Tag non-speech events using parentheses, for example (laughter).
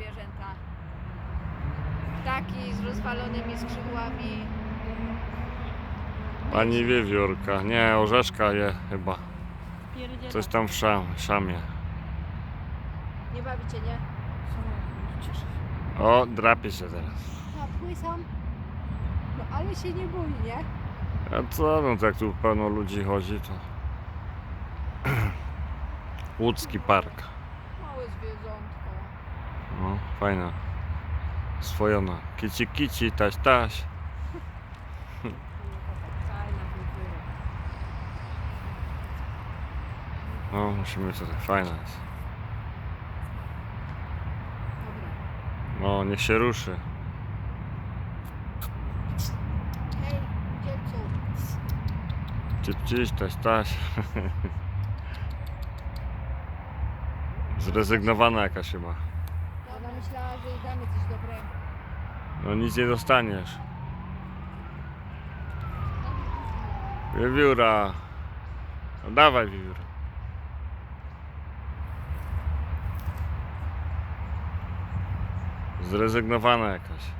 zwierzęta. Ptaki z rozwalonymi skrzydłami. Pani wiewiórka. Nie, orzeszka je chyba. Pierdziela. Coś tam w szam, szamie. Nie bawicie, nie? O, drapie się teraz. Napły sam. No ale się nie boi, nie? A co, no to jak tu pełno ludzi chodzi, to... (clears throat) Łódzki park. No, fajna. Swojona. Kici kici, taś taś. (laughs) No, musimy tutaj, fajna jest. No, niech się ruszy. Cić, taś taś. (laughs) Zrezygnowana jakaś chyba. Myślała, że jej damy coś dobrego. No nic nie dostaniesz. Wiewióra. No dawaj wiewióra. Zrezygnowana jakaś.